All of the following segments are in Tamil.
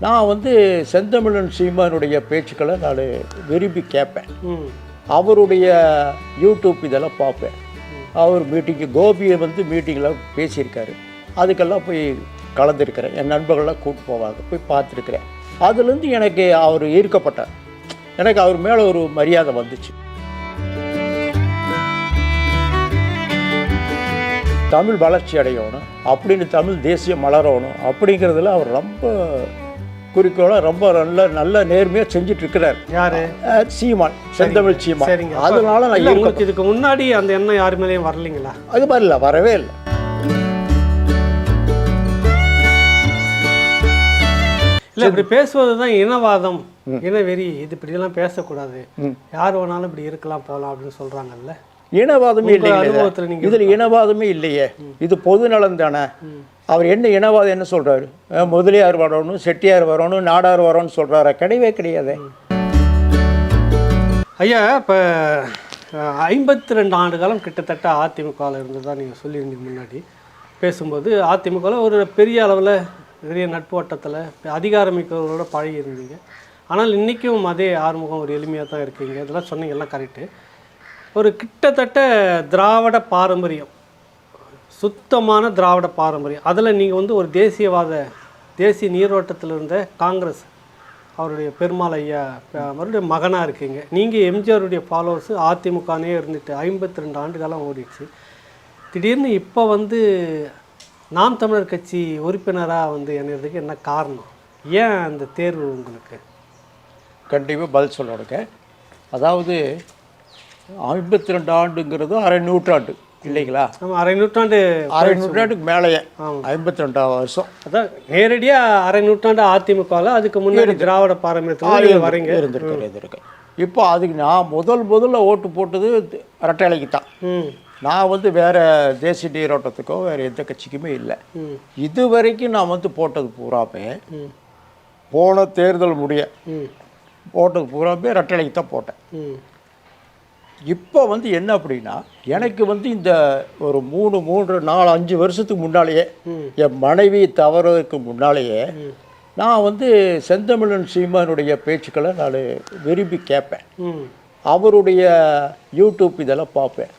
நான் வந்து செந்தமிழன் சீமானுடைய பேச்சுக்களை நான் விரும்பி கேட்பேன். அவருடைய யூடியூப் இதெல்லாம் பார்ப்பேன். அவர் மீட்டிங்கு கோபியை வந்து மீட்டிங்கில் பேசியிருக்காரு. அதுக்கெல்லாம் போய் கலந்துருக்கிறேன். என் நண்பர்கள்லாம் கூட்டு போவாங்க போய் பார்த்துருக்குறேன். அதுலேருந்து எனக்கு அவர் ஈர்க்கப்பட்டார். எனக்கு அவர் மேலே ஒரு மரியாதை வந்துச்சு. தமிழ் வளர்ச்சி அடையணும் அப்படின்னு தமிழ் தேசியம் மலரணும் அப்படிங்கிறதுல அவர் ரொம்ப குறிக்கோளாக ரொம்ப நல்ல நல்ல நேர்மையாக செஞ்சுட்டு இருக்கிறார் யாரு சீமான் செந்தமிழ் சீமான். சரிங்க. அதனால நான். உங்களுக்கு இதுக்கு முன்னாடி அந்த எண்ணம் யார் மேலேயும் வரலைங்களா? அது இல்லை வரவே இல்லை. இல்ல இப்படி பேசுவது தான் இனவாதம் இனவெறி இது இப்படியெல்லாம் பேசக்கூடாது. ம். யார் வேணாலும் இப்படி இருக்கலாம் போகலாம் அப்படின்னு சொல்றாங்கல்ல. இனவாதமே உங்க இல்லைங்க அனுபவத்துல நீங்க இதில் இனவாதமே இல்லையே. இது பொது நலம் தானே. அவர் என்ன இனவாதம் என்ன சொல்றாரு? அஹ் முதலியார் வரணும் செட்டியார் வரணும் நாடார் வரணும்னு சொல்றாரா? கிடையவே கிடையாது. ஐயா இப்போ ஐம்பத்தி ரெண்டு ஆண்டு காலம் கிட்டத்தட்ட அதிமுகவில் இருந்து தான் நீங்கள் சொல்லியிருந்தீங்க முன்னாடி. பேசும்போது அதிமுகவில் ஒரு பெரிய அளவில் பெரிய நட்பு வட்டத்தில் அதிகாரமிக்கவர்களோட பழகி இருந்தீங்க ஆனால் இன்றைக்கும் அதே ஆறுமுகம் ஒரு எளிமையாக தான் இருக்கீங்க. இதெல்லாம் சொன்னீங்க எல்லாம் கரெக்டு ஒரு கிட்டத்தட்ட திராவிட பாரம்பரியம் சுத்தமான திராவிட பாரம்பரியம். அதில் நீங்கள் வந்து ஒரு தேசியவாத தேசிய நீரோட்டத்தில் இருந்த காங்கிரஸ் அவருடைய பெருமாள் ஐயா அவருடைய மகனாக இருக்கீங்க. நீங்கள் எம்ஜிஆருடைய ஃபாலோவர்ஸு அதிமுகனே இருந்துட்டு ஐம்பத்தி ரெண்டு ஆண்டுகாலம் ஓடிடுச்சு. திடீர்னு இப்போ வந்து நாம் தமிழர் கட்சி உறுப்பினராக வந்து இணையறதுக்கு என்ன காரணம்? ஏன் அந்த தேர்வு உங்களுக்கு? கண்டிப்பாக பதில் சொல்லணுங்க அதாவது ஐம்பத்தி ரெண்டு ஆண்டுங்கிறது அரை நூற்றாண்டு இல்லைங்களா? நம்ம அரை நூற்றாண்டு அரை நூற்றாண்டுக்கு மேலேயே ஐம்பத்தி ரெண்டாவது வருஷம். அதான் நேரடியாக அரை நூற்றாண்டு அதிமுகவில் அதுக்கு முன்னாடி திராவிட பாரம்பரியத்தில் வரீங்க. இருந்திருக்கு இருந்திருக்கு. இப்போ அதுக்கு நான் முதல் முதல்ல ஓட்டு போட்டது ரெட்டைலைக்கு தான். நான் வந்து வேற தேசிய நீரோட்டத்துக்கோ வேற எந்த கட்சிக்குமே இல்லை. இது வரைக்கும் நான் வந்து போட்டது பூராமே போன தேர்தல் முடிய போட்டது பூராமே ரெட்டலைக்கு தான் போட்டேன். ம். இப்போ வந்து என்ன அப்படின்னா எனக்கு வந்து இந்த ஒரு மூணு மூன்று நாலு அஞ்சு வருஷத்துக்கு முன்னாலேயே. என் மனைவி தவறதுக்கு முன்னாலேயே நான் வந்து செந்தமிழன் சீமானுடைய பேச்சுக்களை நான் விரும்பி கேட்பேன். அவருடைய யூடியூப் இதெல்லாம் பார்ப்பேன்.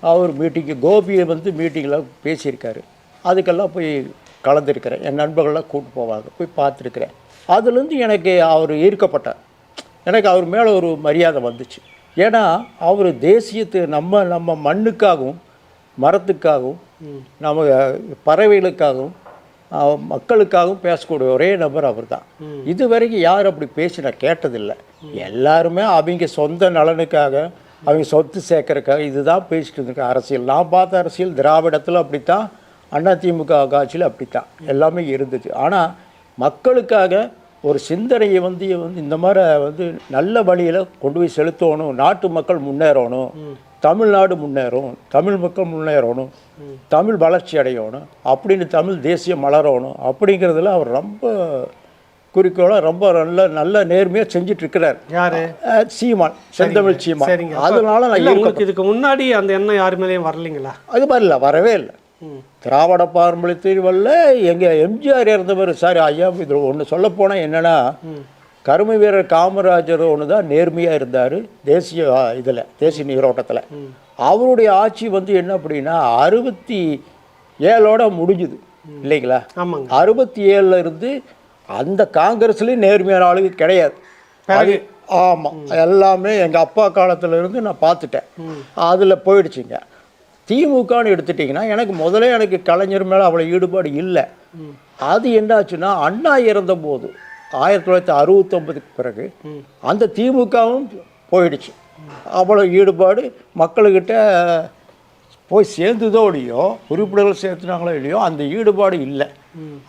அவர் மீட்டிங்கு கோபியை வந்து மீட்டிங்கில் பேசியிருக்காரு. அதுக்கெல்லாம் போய் கலந்துருக்கிறேன். என் நண்பர்கள்லாம் கூட்டு போவாங்க போய் பார்த்துருக்குறேன். அதுலேருந்து எனக்கு அவர் ஈர்க்கப்பட்டார். எனக்கு அவர் மேலே ஒரு மரியாதை வந்துச்சு. ஏன்னா அவர் தேசியத்து நம்ம நம்ம மண்ணுக்காகவும் மரத்துக்காகவும் நம்ம பறவைகளுக்காகவும் மக்களுக்காகவும் பேசக்கூடிய ஒரே நபர் அவர் தான் இது வரைக்கும் யார் அப்படி பேசி நான் கேட்டதில்லை எல்லாருமே அவங்க சொந்த நலனுக்காக அவங்க சொத்து சேர்க்கறதுக்காக இதுதான் பேசிட்டு இருக்க அரசியல். நான் பார்த்த அரசியல் திராவிடத்தில் அப்படித்தான் அதிமுக ஆட்சியில் அப்படித்தான். எல்லாமே இருந்துச்சு. ஆனால் மக்களுக்காக ஒரு சிந்தனையை வந்து வந்து இந்த மாதிரி வந்து நல்ல வழியில் கொண்டு போய் செலுத்தணும். நாட்டு மக்கள் முன்னேறணும். தமிழ்நாடு முன்னேறும் தமிழ் மக்கள் முன்னேறணும். தமிழ் வளர்ச்சி அடையணும். அப்படின்னு தமிழ் தேசியம் மலரணும். அப்படிங்கிறதுல அவர் ரொம்ப குறிக்கோளாக ரொம்ப நல்ல நல்ல நேர்மையாக செஞ்சுட்டு இருக்கிறார் யாரு சீமான். செந்தமிழ் சீமான். அதனால நான். உங்களுக்கு இதுக்கு முன்னாடி அந்த எண்ணம் யார் மேலேயும் வரலைங்களா? அது இல்லை வரவே இல்லை. திராவிட பாரம்பரியத்தில் வல்ல எங்கள் எம்ஜிஆர் இறந்தவர் சாரி ஐயா இதில் ஒன்று சொல்லப்போனால் என்னென்னா கரும வீரர் காமராஜர் ஒன்று தான் நேர்மையாக இருந்தார் தேசிய இதில் தேசிய நீரோட்டத்தில். அவருடைய ஆட்சி வந்து என்ன அப்படின்னா அறுபத்தி ஏழோட முடிஞ்சுது இல்லைங்களா? ஆமாங்க. அறுபத்தி ஏழுல இருந்து அந்த காங்கிரஸ்லேயும் நேர்மையான ஆளுங்க கிடையாது. அது ஆமாம் எல்லாமே எங்கள் அப்பா காலத்துல இருந்து நான் பார்த்துட்டேன். அதில் போயிடுச்சுங்க. திமுகன்னு எடுத்துட்டிங்கன்னா எனக்கு முதல்ல எனக்கு கலைஞர் மேலே அவ்வளோ ஈடுபாடு இல்லை. அது என்னாச்சுன்னா அண்ணா இறந்த போது ஆயிரத்தி தொள்ளாயிரத்தி அறுபத்தொம்பதுக்கு பிறகு அந்த திமுகவும் போயிடுச்சு. அவ்வளோ ஈடுபாடு மக்களுக்கிட்ட போய் சேர்ந்துதோ இல்லையோ உறுப்பினர்கள் சேர்த்துனாங்களோ இல்லையோ அந்த ஈடுபாடு இல்லை.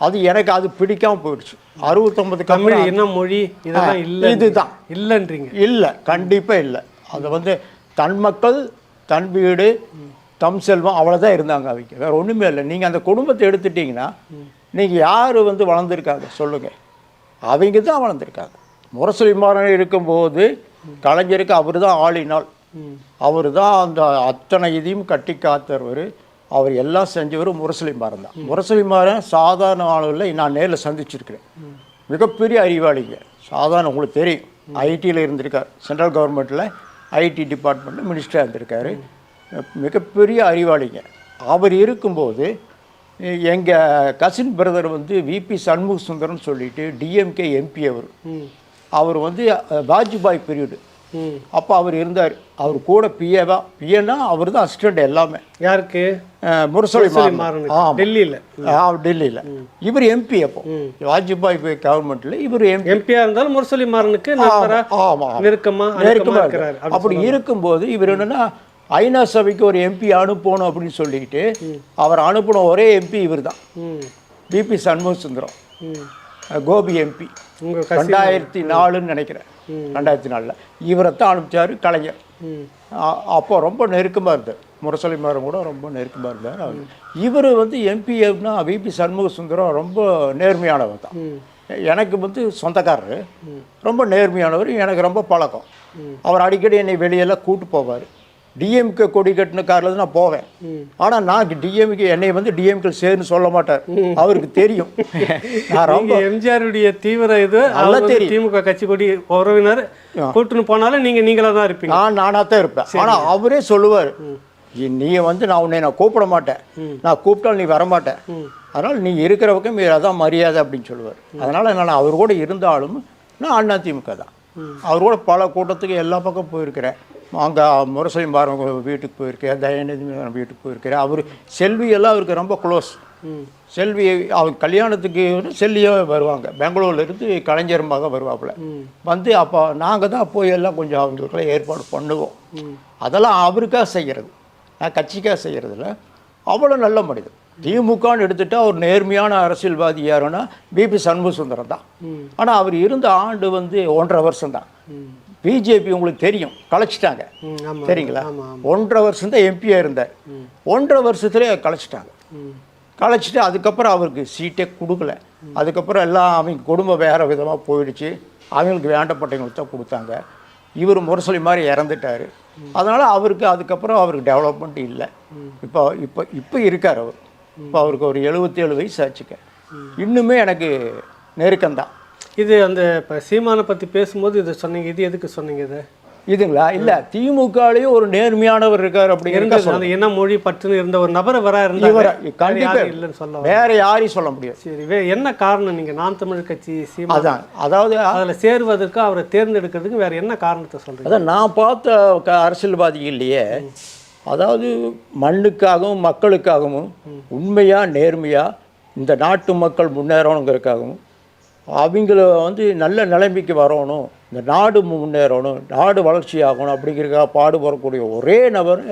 அது எனக்கு அது பிடிக்காம போயிடுச்சு. அறுபத்தொம்பதுக்கு தமிழ் இனம் மொழி இதெல்லாம் இல்ல இதுதான். இல்லைன்றீங்க. இல்லை கண்டிப்பாக இல்லை. அது வந்து தன் மக்கள் தன் வீடு தம் செல்வம் அவ்வளோதான் இருந்தாங்க அவங்க. வேறு ஒன்றுமே இல்லை. நீங்கள் அந்த குடும்பத்தை எடுத்துட்டிங்கன்னா நீங்கள் யார் வந்து வளர்ந்துருக்காங்க சொல்லுங்கள் அவங்க தான் வளர்ந்துருக்காங்க. முரசொலி மாறன் இருக்கும்போது கலைஞருக்கு அவர் தான் ஆளினால். அவர் தான் அந்த அத்தனை இதையும் கட்டி காத்தவர். அவர் எல்லாம் செஞ்சவர் முரசொலி மாறன் தான். முரசொலி மாறன் சாதாரண ஆளுகளை நான் நேரில் சந்திச்சிருக்கிறேன். மிகப்பெரிய அறிவாளிங்க. சாதாரண உங்களுக்கு தெரியும். ஐடியில் இருந்திருக்கார். சென்ட்ரல் கவர்மெண்ட்டில் ஐடி டிபார்ட்மெண்ட்டில் மினிஸ்டராக இருந்திருக்காரு. மிகப்பெரிய அறிவாளிங்க. அவர் இருக்கும்போது எங்கள் கசின் பிரதர் வந்து விபி சண்முக சுந்தரம்னு சொல்லிட்டு டிஎம்கே எம்பி அவர். அவர் வந்து வாஜ்பாய் பீரியடு அப்போ அவர் இருந்தார். அவர் கூட பிஏவா பிஏனா அவர் தான் அசிஸ்டண்ட் எல்லாமே. யாருக்கு? முரசொலி டெல்லியில். டெல்லியில். இவர் எம்பி அப்போ. வாஜ்பாய் கவர்மெண்ட்டில் இவர் எம்பி எம்பியா இருந்தாலும் முரசொலி மாறனுக்கு நெருக்கமா நெருக்கமா இருக்கிறார். அப்படி இருக்கும்போது இவர் என்னன்னா ஐநா சபைக்கு ஒரு எம்பி அனுப்பணும் அப்படின்னு சொல்லிட்டு அவர் அனுப்பின ஒரே எம்பி இவர் தான் P P Shanmuga Sundaram Gobi MP ரெண்டாயிரத்தி நாலுன்னு நினைக்கிறேன். ரெண்டாயிரத்தி நாலில் இவரை தான் அனுப்பிச்சாரு கலைஞர். அப்போ ரொம்ப நெருக்கமாக இருந்தார். முரசொலி மாறன் கூட ரொம்ப நெருக்கமாக இருந்தார். அவர் இவர் வந்து எம்பினா விபி சண்முக சுந்தரம் ரொம்ப நேர்மையானவர் தான். எனக்கு வந்து சொந்தக்காரரு. ரொம்ப நேர்மையானவர். எனக்கு ரொம்ப பழக்கம். அவர் அடிக்கடி என்னை வெளியெல்லாம் கூட்டு போவார். டிஎம்கே கொடி கட்டின காரில் தான் நான் போவேன். ஆனால் நான் டிஎம்கே என்னை வந்து டிஎம்கே சேர்னு சொல்ல மாட்டார் அவருக்கு தெரியும். நான் ரொம்ப எம்ஜிஆருடைய தீவிர இது வந்து தெரியும். திமுக கட்சி கொடி உறவினர் கூட்டுன்னு போனாலும் நீங்க நீங்களா தான் இருப்பீங்க. நான் நானாக தான் இருப்பேன். ஆனால் அவரே சொல்லுவார் நீ வந்து நான் உன்னை நான் கூப்பிட மாட்டேன். நான் கூப்பிட்டால் நீ வரமாட்டேன். அதனால் நீ இருக்கிற பக்கம் நீ அதான் மரியாதை அப்படின்னு சொல்லுவார். அதனால் நான் அவர் கூட இருந்தாலும் நான் அதிமுக தான். அவர் கூட பல கூட்டத்துக்கு எல்லா பக்கம் போயிருக்கிறேன். அங்கே முரசொலி மாறன் வீட்டுக்கு போயிருக்கேன் தயாநிதி வீட்டுக்கு போயிருக்கிறேன் அவர் செல்வி எல்லாம் அவருக்கு ரொம்ப க்ளோஸ் செல்வி அவங்க கல்யாணத்துக்கு செல்வியாக வருவாங்க. பெங்களூர்ல இருந்து கலைஞர் மக வருவாப்புல வந்து அப்போ நாங்கள் தான் போய் எல்லாம் கொஞ்சம் அவங்களுக்குலாம் ஏற்பாடு பண்ணுவோம். அதெல்லாம் அவருக்காக செய்கிறது நான் கட்சிக்காக செய்கிறதில்ல அவ்வளோ நல்ல மனிதன் திமுகன்னு எடுத்துட்டா ஒரு நேர்மையான அரசியல்வாதி யாருன்னா பிபி சண்முக சுந்தரம் தான். ஆனால் அவர் இருந்த ஆண்டு வந்து ஒன்றரை வருஷம் தான் பிஜேபி உங்களுக்கு தெரியும். கலைச்சிட்டாங்க. சரிங்களா ஒன்றரை வருஷம் தான் எம்பியாக இருந்தார். ஒன்றரை வருஷத்துலேயே கலைச்சிட்டாங்க. கலைச்சிட்டு அதுக்கப்புறம் அவருக்கு சீட்டே கொடுக்கல. அதுக்கப்புறம் எல்லாம் அவங்க குடும்பம் வேறு விதமாக போயிடுச்சு. அவங்களுக்கு வேண்டப்பட்டவங்களுக்கு தான் கொடுத்தாங்க. இவர் முரசொலி மாதிரி இறந்துட்டார். அதனால் அவருக்கு அதுக்கப்புறம் அவருக்கு டெவலப்மெண்ட் இல்லை. இப்போ இப்போ இப்போ இருக்கார் அவர். இப்போ அவருக்கு ஒரு எழுபத்தேழு வயசு ஆச்சுக்க இன்னுமே எனக்கு நெருக்கம்தான். இது அந்த இப்போ சீமானை பற்றி பேசும்போது இது சொன்னீங்க. இது எதுக்கு சொன்னீங்க இது? இதுங்களா? இல்லை திமுகலேயும் ஒரு நேர்மையானவர் இருக்கார் அப்படிங்கிறத என்ன மொழி பற்றுன்னு இருந்த ஒரு நபரை வரா வேற கண்டிப்பாக இல்லைன்னு சொல்ல. வேற யாரையும் சொல்ல முடியாது. சரி வே என்ன காரணம் நீங்க? நான் தமிழ் கட்சி சீமா அதான். அதாவது அதுல சேருவதற்கு அவரை தேர்ந்தெடுக்கிறதுக்கு வேற என்ன காரணத்தை சொல்றீங்க? அதான் நான் பார்த்த க அரசியல்வாதிகள்லையே அதாவது மண்ணுக்காகவும் மக்களுக்காகவும் உண்மையாக நேர்மையாக இந்த நாட்டு மக்கள் முன்னேறணுங்கிறதுக்காகவும் அவங்கள வந்து நல்ல நிலைமைக்கு வரணும். இந்த நாடு முன்னேறணும். நாடு வளர்ச்சி ஆகணும் அப்படிங்கிறதுக்காக பாடுபடக்கூடிய ஒரே நபர்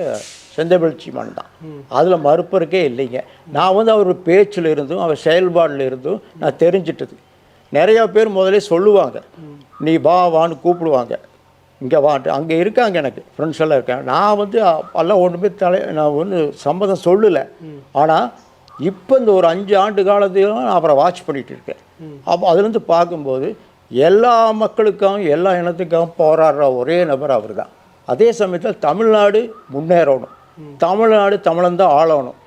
செந்தமிழ் சீமான் தான். அதில் மறுப்பருக்கே இல்லைங்க. நான் வந்து அவர் பேச்சில் இருந்தும் அவர் செயல்பாடில் இருந்தும் நான் தெரிஞ்சிட்டது. நிறையா பேர் முதல்ல சொல்லுவாங்க. நீ வா வான்னு கூப்பிடுவாங்க. இங்கே வாட்டு அங்கே இருக்காங்க எனக்கு. ஃப்ரெண்ட்ஸ் எல்லாம் இருக்காங்க. நான் வந்து எல்லாம் ஒன்றுமே தலை நான் ஒன்று சம்மதம் சொல்லலை. ஆனால் இப்போ இந்த ஒரு அஞ்சு ஆண்டு காலத்தையும் நான் அவரை வாட்ச் பண்ணிட்டு இருக்கேன். அப்போ அதுலேருந்து பார்க்கும்போது எல்லா மக்களுக்காகவும் எல்லா இனத்துக்காகவும் போராடுற ஒரே நபர் அவர் தான் அதே சமயத்தில் தமிழ்நாடு முன்னேறணும். தமிழ்நாடு தமிழன் தான் ஆளணும்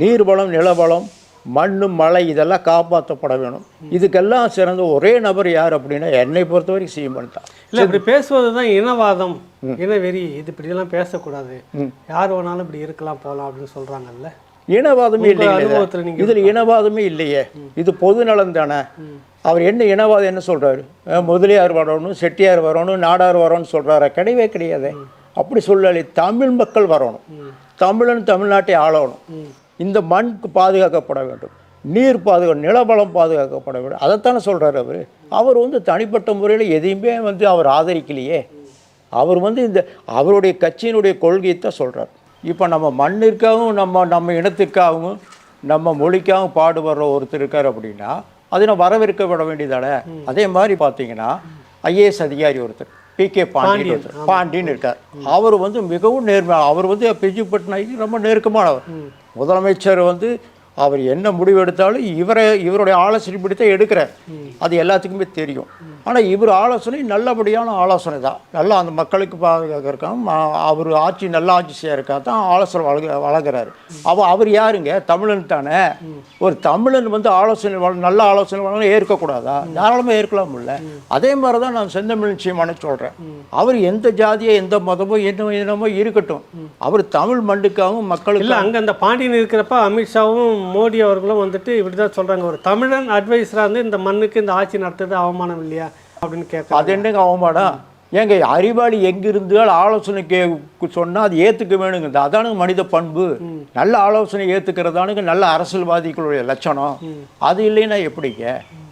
நீர்வளம் நிலவளம் மண் மழை இதெல்லாம் காப்பாற்றப்பட வேணும். இதுக்கெல்லாம் சிறந்த ஒரே நபர் யார் அப்படின்னா என்னை பொறுத்தவரைக்கும் சீமன் தான். இல்ல இப்படி பேசுவதுதான் இனவாதம் இனவெறி. இது இப்படியெல்லாம் பேசக்கூடாது. யார் வேணாலும் இப்படி இருக்கலாம் போலாம் அப்படின்னு சொல்றாங்கல்ல. இனவாதமே நீங்க இதில் இனவாதமே இல்லையே. இது பொது நலம் தானே. அவர் என்ன இனவாதம் என்ன சொல்றாரு? அஹ் முதலியார் வரணும் செட்டியார் வரணும் நாடார் வரணும்னு சொல்றாரா? கிடையவே கிடையாது. அப்படி சொல்லலை தமிழ் மக்கள் வரணும். தமிழன் தமிழ்நாட்டை ஆளணும். இந்த மண்க்கு பாதுகாக்கப்பட வேண்டும். நீர் பாதுகா நிலபலம் பாதுகாக்கப்பட வேண்டும். அதைத்தானே சொல்றாரு அவர். அவர் வந்து தனிப்பட்ட முறையில் எதையுமே வந்து அவர் ஆதரிக்கலையே. அவர் வந்து இந்த அவருடைய கட்சியினுடைய கொள்கையை தான் சொல்கிறார் இப்போ நம்ம மண்ணிற்காகவும் நம்ம நம்ம இனத்திற்காகவும் நம்ம மொழிக்காகவும் பாடுபடுற ஒருத்தர் இருக்கார் அப்படின்னா அதை நான் வரவேற்க விட வேண்டியதானே அதே மாதிரி பார்த்தீங்கன்னா ஐஏஎஸ் அதிகாரி ஒருத்தர் பி கே பாண்டியன் ஒருத்தர் பாண்டியன் இருக்கார். அவர் வந்து மிகவும் நேர்மை அவர் வந்து பிஜு பட்நாயக்கு ரொம்ப நெருக்கமானவர். முதலமைச்சர் வந்து அவர் என்ன முடிவு எடுத்தாலும் இவரை இவருடைய ஆலோசனை தான் எடுக்கிறார். அது எல்லாத்துக்குமே தெரியும். ஆனால் இவர் ஆலோசனை நல்லபடியான ஆலோசனை தான். நல்லா அந்த மக்களுக்கு பாதுகாக்கிறக்காக அவர் ஆட்சி நல்ல ஆட்சி செய்யறக்கா தான் ஆலோசனை வழங்க வழங்குறாரு. அவள் அவர் யாருங்க? தமிழன் தானே. ஒரு தமிழன் வந்து ஆலோசனை வழ- நல்ல ஆலோசனை வழங்க ஏற்கக்கூடாதா? தாராளமாக ஏற்கலாம்ல அதே மாதிரி தான் நான் செந்தமிழ் நிச்சயமான சொல்கிறேன் அவர் எந்த ஜாதியை எந்த மதமோ என்ன இனமோ இருக்கட்டும். அவர் தமிழ் மண்ணுக்காகவும் மக்களுக்கு இல்லை அங்கே அந்த பாண்டியன் இருக்கிறப்ப அமித்ஷாவும் மோடி அவர்களும் வந்துட்டு இப்படி தான் சொல்கிறாங்க ஒரு தமிழன் அட்வைஸராக இருந்து இந்த மண்ணுக்கு இந்த ஆட்சி நடத்துறது அவமானம் இல்லையா? அப்படின்னு கேட்க அது என்னங்க அவமானம்? ஏங்க அறிவாளி எங்கிருந்தால் ஆலோசனை கே சொன்னால் அது ஏற்றுக்க வேணுங்க அதானுங்க மனித பண்பு. நல்ல ஆலோசனை ஏற்றுக்கிறதானுங்க நல்ல அரசியல்வாதிகளுடைய லட்சணம். அது இல்லைன்னா எப்படிங்க?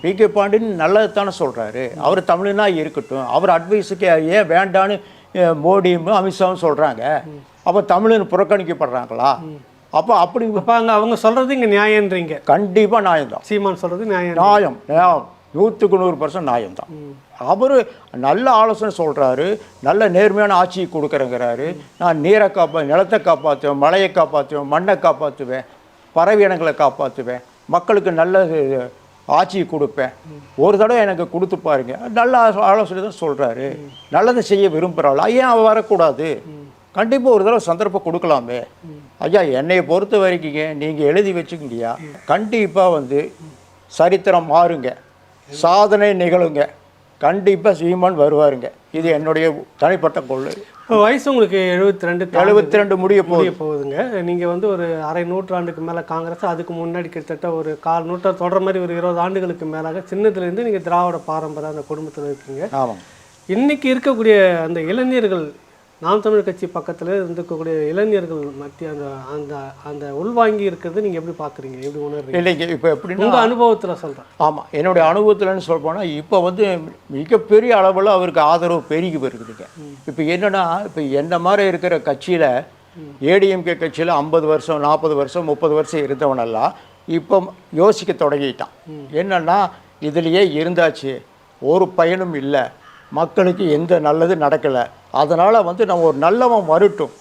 பி. கே. பாண்டியன் நல்லது தானே சொல்கிறாரு அவர் தமிழ்னா இருக்கட்டும். அவர் அட்வைஸுக்கு ஏன் வேண்டான்னு மோடியும் அமித்ஷாவும் சொல்கிறாங்க அப்போ தமிழன் புறக்கணிக்கப்படுறாங்களா? அப்போ அப்படி அப்போ அங்கே அவங்க சொல்கிறது இங்கே நியாயன்றீங்க கண்டிப்பாக நியாயம்தான். சீமான் சொல்கிறது நியாயம். நியாயம். நியாயம். நூற்றுக்கு நூறு பர்சன்ட் நியாயம் தான் அவர் நல்ல ஆலோசனை சொல்கிறாரு நல்ல நேர்மையான ஆட்சியை கொடுக்குறேங்கிறாரு. நான் நீரை காப்பா நிலத்தை காப்பாற்றுவேன் மழையை காப்பாற்றுவேன் மண்ணை காப்பாற்றுவேன் பறவை இனங்களை காப்பாற்றுவேன் மக்களுக்கு நல்ல ஆட்சியை கொடுப்பேன். ஒரு தடவை எனக்கு கொடுத்து பாருங்க. நல்ல ஆலோ- ஆலோசனை தான் சொல்கிறாரு நல்லதை செய்ய விரும்புகிறாள் ஏன் அவ வரக்கூடாது. கண்டிப்பாக ஒரு தடவை சந்தர்ப்பம் கொடுக்கலாமே. ஐயா என்னைய பொறுத்த வரைக்குங்க நீங்கள் எழுதி வச்சுக்கிங்கய்யா கண்டிப்பாக வந்து சரித்திரம் மாறுங்க. சாதனை நிகழுங்க. கண்டிப்பாக சீமான் வருவாருங்க. இது என்னுடைய தனிப்பட்ட கொள்ளை வயசு உங்களுக்கு எழுபத்தி ரெண்டு எழுபத்தி ரெண்டு முடிய முடிய போகுதுங்க. நீங்கள் வந்து ஒரு அரை நூற்றாண்டுக்கு மேலே காங்கிரஸ் அதுக்கு முன்னாடி கிட்டத்தட்ட ஒரு கால் நூற்றாண்டு தொடர மாதிரி ஒரு இருபது ஆண்டுகளுக்கு மேலாக சின்னதுலேருந்து நீங்கள் திராவிட பாரம்பரிய அந்த குடும்பத்தில் இருக்கீங்க. ஆமாம் இன்னைக்கு இருக்கக்கூடிய அந்த இளைஞர்கள் நாம் தமிழ் கட்சி பக்கத்தில் இருந்திருக்கக்கூடிய இளைஞர்கள் மத்திய அந்த அந்த அந்த உள்வாங்கி இருக்கிறது நீங்கள் எப்படி பார்க்குறீங்க எப்படி உணர்றீங்க? இல்லைங்க இப்போ எப்படின்னா உங்கள் அனுபவத்தில் சொல்கிறேன் ஆமாம் என்னுடைய அனுபவத்தில்னு சொல்ல போனால் இப்போ வந்து மிகப்பெரிய அளவில் அவருக்கு ஆதரவு பெருகி வருகுதுங்க இப்போ என்னன்னா இப்போ என்ன மாதிரி இருக்கிற கட்சியில் ஏடிஎம்கே கட்சியில் ஐம்பது வருஷம் நாற்பது வருஷம் முப்பது வருஷம் இருந்தவனெல்லாம் இப்போ யோசிக்க தொடங்கிட்டான். என்னன்னா இதுலேயே இருந்தாச்சு ஒரு பயனும் இல்லை மக்களுக்கு எந்த நல்லது நடக்கலை அதனால் வந்து நம்ம ஒரு நல்லவன் வரட்டும்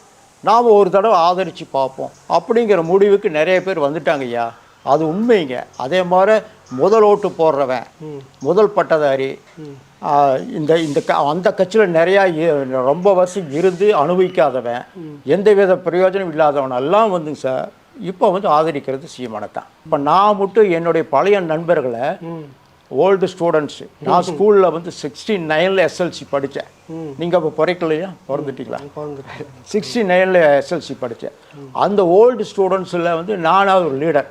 நாம் ஒரு தடவை ஆதரித்து பார்ப்போம். அப்படிங்கிற முடிவுக்கு நிறைய பேர் வந்துட்டாங்க ஐயா. அது உண்மைங்க. அதே மாதிரி முதல் ஓட்டு போடுறவன் முதல் பட்டதாரி இந்த இந்த க அந்த கட்சியில் நிறையா ரொம்ப வருஷம் இருந்து அனுபவிக்காதவன் எந்த வித பிரயோஜனம் இல்லாதவன் எல்லாம் வந்துங்க சார். இப்போ வந்து ஆதரிக்கிறது சீமானத்தான். இப்போ நான் மட்டும் என்னுடைய பழைய நண்பர்களை ஓல்டு ஸ்டூடெண்ட்ஸு நான் ஸ்கூலில் வந்து சிக்ஸ்டி நைனில் எஸ்எல்சி படித்தேன் நீங்கள் அப்போ பிறக்கலையா பிறந்துட்டீங்களா பிறந்துட்டு சிக்ஸ்டி நைனில் எஸ்எல்சி படித்தேன் அந்த ஓல்டு ஸ்டூடெண்ட்ஸில் வந்து நானாக ஒரு லீடர்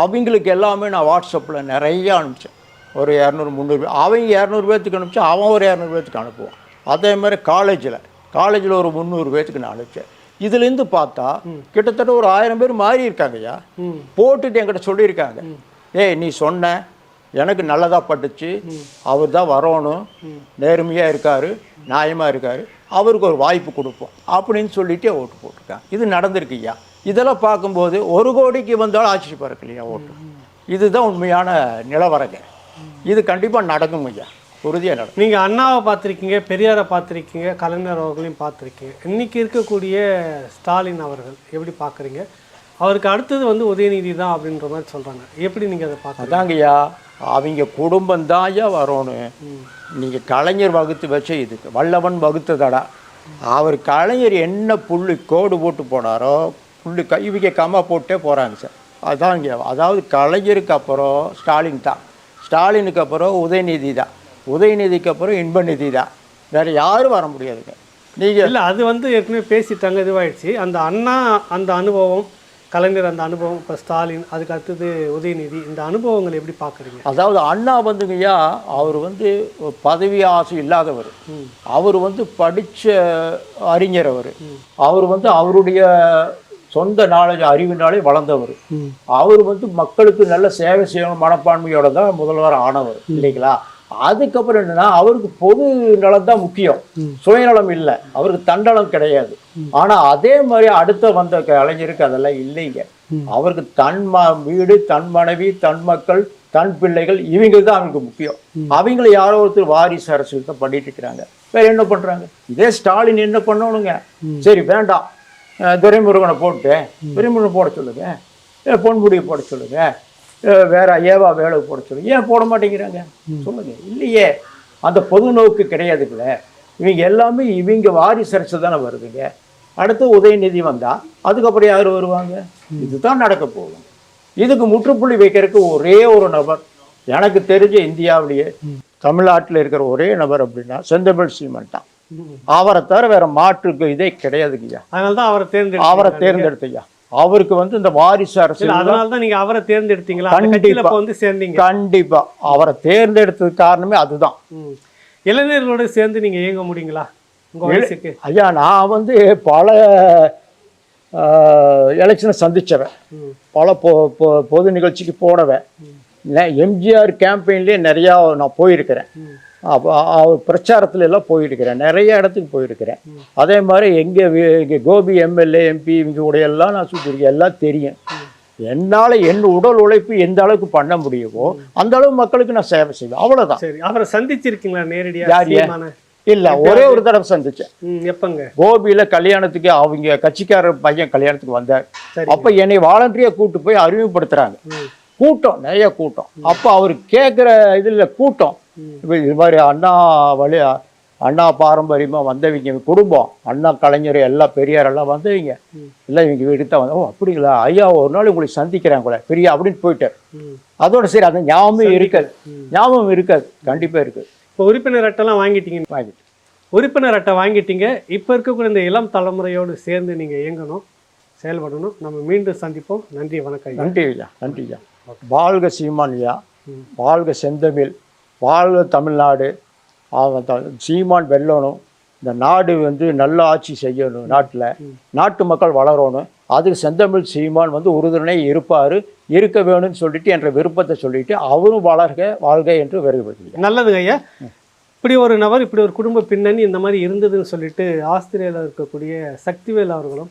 அவங்களுக்கு எல்லாமே நான் வாட்ஸ்அப்பில் நிறைய அனுப்பிச்சேன். ஒரு இரநூறு முந்நூறு பேர். அவங்க இரநூறு பேர்த்துக்கு அனுப்பிச்சேன் அவன் ஒரு இரநூறு பேர்த்துக்கு அனுப்புவான். அதே மாதிரி காலேஜில் காலேஜில் ஒரு முந்நூறு பேர்த்துக்கு நான் அனுப்பிச்சேன். இதுலேருந்து பார்த்தா கிட்டத்தட்ட ஒரு ஆயிரம் பேர் மாறி இருக்காங்கய்யா போட்டுட்டு என்கிட்ட சொல்லியிருக்காங்க. ஏய் நீ சொன்ன எனக்கு நல்லதாக பட்டுச்சு. அவர் தான் வரணும். நேர்மையாக இருக்கார் நியாயமாக இருக்கார். அவருக்கு ஒரு வாய்ப்பு கொடுப்போம். அப்படின்னு சொல்லிட்டு ஓட்டு போட்டிருக்காங்க. இது நடந்திருக்கு ஐயா. இதெல்லாம் பார்க்கும்போது ஒரு கோடிக்கு வந்தாலும் ஆட்சி பறக்கலையா ஓட்டு. இதுதான் உண்மையான நிலவரங்க. இது கண்டிப்பாக நடக்கும் ஐயா. உறுதியாக நடக்கும். நீங்கள் அண்ணாவை பார்த்துருக்கீங்க பெரியாரை பார்த்துருக்கீங்க கலைஞர் அவர்களையும் பார்த்துருக்கீங்க. இன்னைக்கு இருக்கக்கூடிய ஸ்டாலின் அவர்கள் எப்படி பார்க்குறீங்க? அவருக்கு அடுத்தது வந்து உதயநிதி தான் அப்படின்ற மாதிரி சொல்கிறாங்க எப்படி நீங்கள் அதை பார்க்குறீங்க? அதாங்கய்யா அவங்க குடும்பம் தான்யா வரணும் நீங்கள் கலைஞர் வகுத்து வச்ச இதுக்கு வல்லவன் வகுத்ததடா. அவர் கலைஞர் என்ன புள்ளி கோடு போட்டு போனாரோ புள்ளி க இவங்க கம்மா போட்டே போகிறாங்க சார். அதாங்க அதாவது கலைஞருக்கு அப்புறம் ஸ்டாலின் தான். ஸ்டாலினுக்கு அப்புறம் உதயநிதி தான். உதயநிதிக்கு அப்புறம் இன்பநிதி தான். வேறு யாரும் வர முடியாதுங்க. நீங்கள் இல்லை அது வந்து ஏற்கனவே பேசிட்டாங்க இதுவாயிடுச்சு. அந்த அண்ணா அந்த அனுபவம் கலைஞர் அந்த அனுபவம் இப்போ ஸ்டாலின் அதுக்கு அடுத்தது உதயநிதி இந்த அனுபவங்களை எப்படி பார்க்குறீங்க? அதாவது அண்ணா வந்துங்கய்யா அவர் வந்து பதவி ஆசை இல்லாதவர். அவர் வந்து படித்த அறிஞர் அவர். அவர் வந்து அவருடைய சொந்த நாலேஜ் அறிவினாலே வளர்ந்தவர். அவர் வந்து மக்களுக்கு நல்ல சேவை செய்யணும் மனப்பான்மையோட தான் முதல்வர் ஆனவர் இல்லைங்களா? அதுக்கப்புறம் என்னன்னா அவருக்கு பொது நலம் தான் முக்கியம். சுயநலம் இல்லை. அவருக்கு தண்டனம் கிடையாது. ஆனா அதே மாதிரி அடுத்த வந்த கலைஞருக்கு அதெல்லாம் இல்லைங்க. அவருக்கு தன் ம வீடு தன் மனைவி தன் மக்கள் தன் பிள்ளைகள் இவங்க தான் அவங்களுக்கு முக்கியம். அவங்கள யாரோ ஒருத்தர் வாரிசு தான் பண்ணிட்டு இருக்கிறாங்க. வேற என்ன பண்றாங்க? இதே ஸ்டாலின் என்ன பண்ணணுங்க? சரி வேண்டாம். துரைமுருகனை போட்டு துரைமுருகன் போட சொல்லுங்க. பொன்முடியை போட சொல்லுங்க. வேற ஏவா வேலை போட சொல்லுங்க ஏன் போட மாட்டேங்கிறாங்க? சொல்லுங்க. இல்லையே. அந்த பொது நோக்கு கிடையாதுங்கள. இவங்க எல்லாமே இவங்க வாரிசு அரசு தானே வருதுங்க. அடுத்து உதயநிதி வந்தா அதுக்கப்புறம் யார் வருவாங்க? இதுதான் நடக்க போகும் இதுக்கு முற்றுப்புள்ளி வைக்கிறதுக்கு ஒரே ஒரு நபர் எனக்கு தெரிஞ்ச இந்தியாவிலேயே தமிழ்நாட்டில் இருக்கிற ஒரே நபர் அப்படின்னா செந்தமிழ் சீமன் தான். அவரை தவிர வேற மாற்றுக்கு இதே கிடையாதுங்கய்யா. அதனால தான் அவரை தேர்ந்தெடுத்து அவரை தேர்ந்தெடுத்தையா அவருக்கு வந்து இந்த வாரிசு அரசியல் அதனால தான் நீங்க அவரை தேர்ந்தெடுத்தீங்களா? கண்டிப்பா. வந்து சேர்ந்தீங்க. கண்டிப்பா. அவரை தேர்ந்தெடுத்ததுக்கு காரணமே அதுதான். இளைஞர்களோட சேர்ந்து நீங்க இயங்க முடியுங்களா? உங்க ஐயா நான் வந்து பல எலெக்ஷனை சந்திச்சவன். ம். பல பொ பொது நிகழ்ச்சிக்கு போனவன். எம்ஜிஆர் கேம்பெயின்லேயே நிறையா நான் போயிருக்கிறேன். அப்போ அவர் பிரச்சாரத்துல எல்லாம் போயிருக்கிறேன். நிறைய இடத்துக்கு போயிருக்கிறேன். அதே மாதிரி எங்கள் இங்கே கோபி எம்எல்ஏ எம்பி இவங்க கூட எல்லாம் நான் சுற்றிருக்கேன் எல்லாம் தெரியும். என்னால் என் உடல் உழைப்பு எந்த அளவுக்கு பண்ண முடியுமோ அந்த அளவு மக்களுக்கு நான் சேவை செய்வேன். அவ்வளோதான் சரி. அவரை சந்திச்சிருக்கீங்களா நேரடியா? யார் ஏன்? சீமான? இல்லை ஒரே ஒரு தடவை சந்திச்சேன். எப்பங்க? கோபியில கல்யாணத்துக்கு அவங்க கட்சிக்காரர் பையன் கல்யாணத்துக்கு வந்தார். அப்ப என்னை வாலண்டரியா கூட்டு போய் அறிமுகப்படுத்துறாங்க. ம். கூட்டம் நிறைய கூட்டம். அப்ப அவர் கேட்குற இதுல கூட்டம். இப்ப இது மாதிரி அண்ணா வழி அண்ணா பாரம்பரியமா வந்தவங்க குடும்பம் அண்ணா கலைஞர் எல்லாம் பெரியார் எல்லாம் வந்தவங்க. எல்லாம் இவங்க வீட்டுக்கு தான் வந்தோம். ஓ அப்படிங்களா? ஐயா ஒரு நாள் உங்களை சந்திக்கிறேன் கூட பெரிய அப்படின்னு போயிட்டார். அதோட சரி அந்த ஞாபகம் இருக்காது. ஞாபகம் இருக்காது. கண்டிப்பா இருக்கு இப்போ உறுப்பினர் அட்டைலாம் வாங்கிட்டீங்க. வாங்கிட்டு உறுப்பினர் அட்டை வாங்கிட்டீங்க. இப்போ இருக்கக்கூடிய இந்த இளம் தலைமுறையோடு சேர்ந்து நீங்க இயங்கணும் செயல்படணும். நம்ம மீண்டும் சந்திப்போம். நன்றி வணக்கம். நன்றி ஐயா நன்றி ஐயா. வாழ்க சீமான் ஐயா. வாழ்க செந்தமிழ். வாழ்க தமிழ்நாடு. அவன் சீமான் வெல்லணும். இந்த நாடு வந்து நல்ல ஆட்சி செய்யணும் நாட்டில். நாட்டு மக்கள் வளரணும். அதுக்கு செந்தமிழ் சீமான் வந்து உறுதுணை இருப்பார். இருக்க வேணும்னு சொல்லிட்டு என்ற விருப்பத்தை சொல்லிட்டு அவரும் வளர்க வாழ்க என்று வருகிறது நல்லதுங்க ஐயா. இப்படி ஒரு நபர் இப்படி ஒரு குடும்ப பின்னணி இந்த மாதிரி இருந்ததுன்னு சொல்லிட்டு ஆஸ்திரேலியாவில் இருக்கக்கூடிய சக்திவேல் அவர்களும்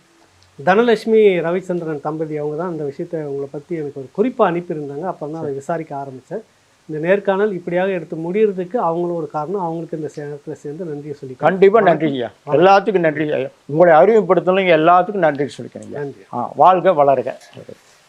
தனலட்சுமி ரவிச்சந்திரன் தம்பதி அவங்க தான் இந்த விஷயத்தை உங்களை பற்றி எனக்கு ஒரு குறிப்பாக அனுப்பியிருந்தாங்க. அப்புறம் தான் அதை விசாரிக்க ஆரம்பித்தேன் இந்த நேர்காணல் இப்படியாக எடுத்து முடியறதுக்கு அவங்களும் ஒரு காரணம். அவங்களுக்கு இந்த நேரத்தில் சேர்ந்து நன்றியை சொல்லி கண்டிப்பாக நன்றி ஐயா. எல்லாத்துக்கும் நன்றி ஐயா. உங்களை அறிமுகப்படுத்தணும் எல்லாத்துக்கும் நன்றி சொல்லிக்கிறேன் நன்றி. ஆ வாழ்க வளர்க.